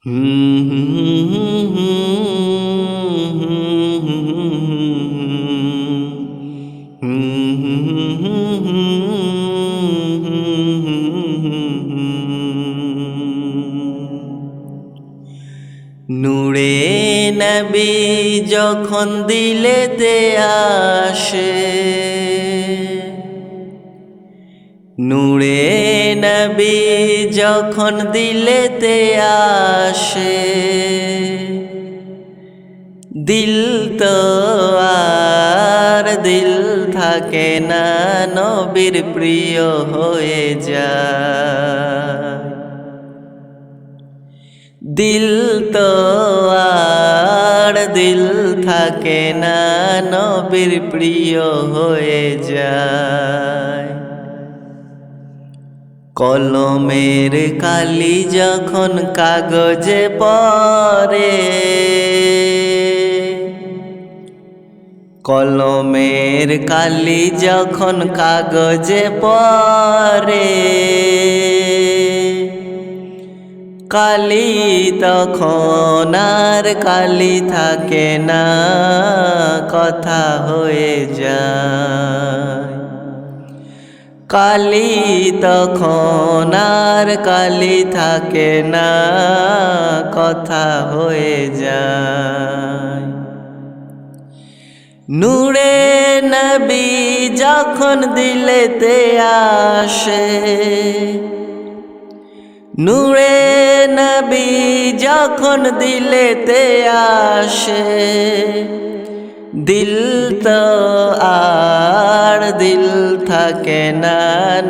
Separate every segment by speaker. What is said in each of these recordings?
Speaker 1: নূরে নবী যখন দিলেতে আসে। নূরে নবী যখন দিলেতে আসে, দিল তো আর দিল থাকে না, নবীর প্রিয় হয়ে যায়। দিল তো আর দিল থাকে না, নবীর প্রিয় হয়ে যায়। কলমের কালি যখন কাগজে পড়ে, কলমের কালি যখন কাগজে পড়ে, কালি তখন আর কালি থাকে না, কথা হয়ে যায়। কালি তখন আর কালি থাকে না, কথা হয়ে যায়। নূরে নবী যখন দিলেতে আসে, নূরে নবী যখন দিলেতে আসে দিল তো আর দিল থাকে না,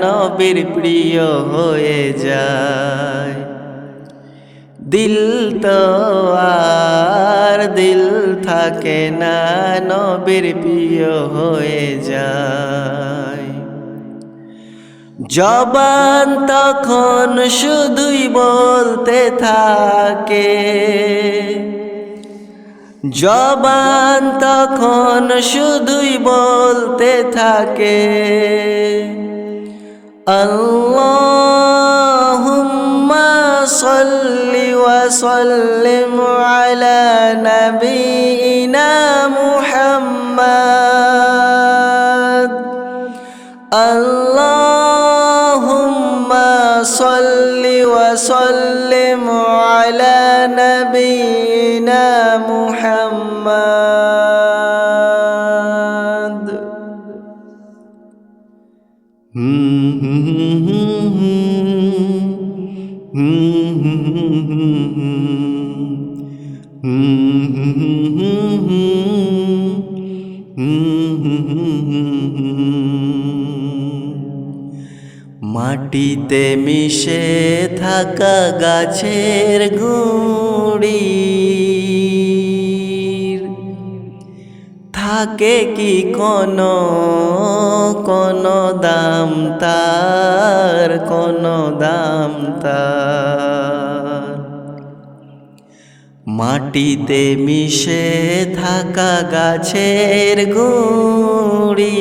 Speaker 1: নবীর প্রিয় হয়ে যায়। দিল তো আর দিল থাকে না, নবীর প্রিয় হয়ে যায়। জবান তখন শুধুই বলতে থাকে জবান তখন শুধুই বলতে থাকে, আল্লাহুম্মা সাল্লি ওয়া সাল্লিম আলা নবিনা মুহাম্মদ, আল্লাহুম্মা সাল্লি ওয়া সাল্লিম আলা নবিনা মুহাম্মদ মাটিতে মিশে থাকা গাছের গুড়ি থাকে কি কোনো কোনো দাম তার, কোনো দাম তার। মাটিতে মিশে থাকা গাছের গুড়ি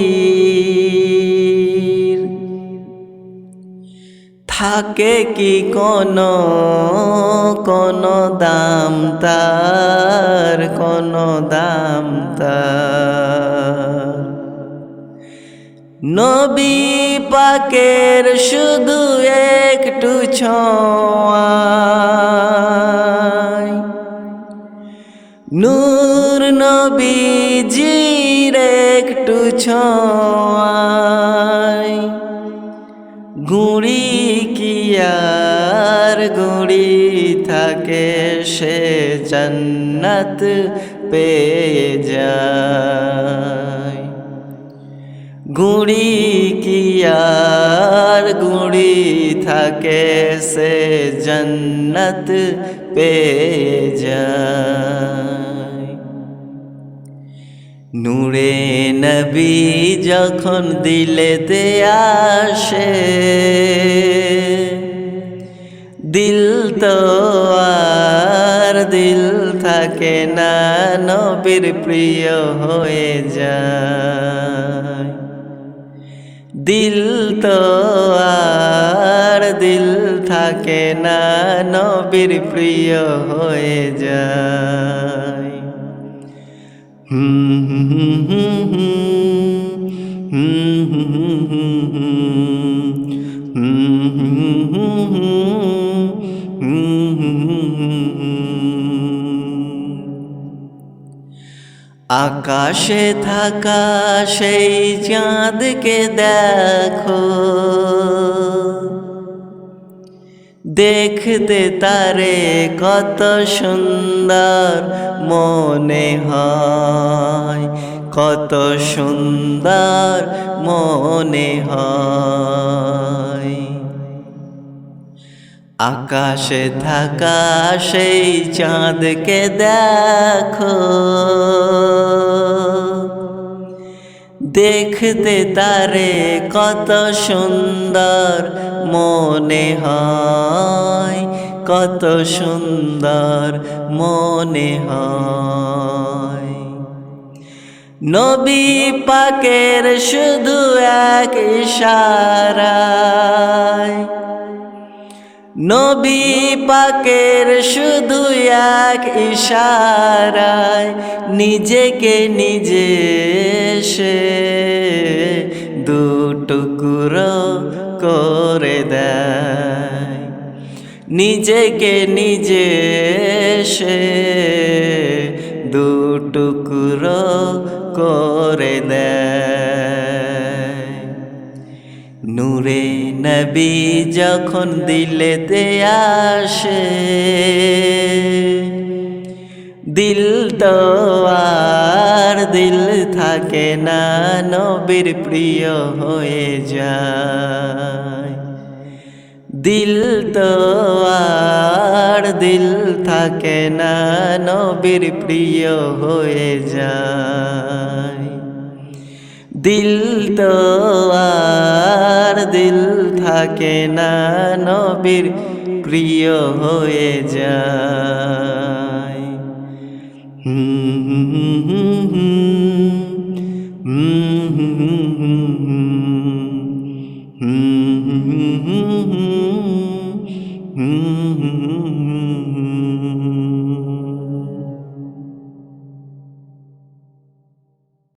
Speaker 1: থাকে কি কোনো কোনো দাম তার, কোনো দাম তার। নবী পাকের শুধু একটু ছোঁয়ায়। নূর নবীজির একটু ছোঁয়ায়। গুড়ি আর গুড়ি থাকে সে জন্নত পেয়ে যায়। গুড়ি কি আর গুড়ি থাকে সে জন্নত পেয়ে যায়। নূরে নবী যখন দিলেতে আসে দিল তো আর দিল থাকে না নবীর প্রিয় হয়ে যায় দিল তো আর দিল থাকে না নবীর প্রিয় হয়ে যায় হুম হুম হুম হুম হুম হুম আকাশে থাকা সেই চাঁদকে দেখো। দেখতে তারে কত সুন্দর মনে হয়, কত সুন্দর মনে হয়। আকাশে থাকা সেই চাঁদকে দেখো। দেখতে তারে কত সুন্দর মনে হয়, কত সুন্দর মনে হয়। নবী পাকের শুধু এক ইশারায় নবী পাকের শুধু এক ইশারায় নিজেকে নিজে সে দুটুকুরো করে দেয়। নিজেকে নিজে সে দুটুকুরো করে দেয়। নূরে নবী যখন দিলেতে আসে, দিল তো আর দিল থাকে না, নবীর প্রিয় হয়ে যায়। দিল তো আর দিল থাকে না, নবীর প্রিয় হয়ে যায়। দিল তো আর দিল থাকে না নবীর প্রিয় হয়ে যায় হুম হুম হুম হুম হুম হুম হুম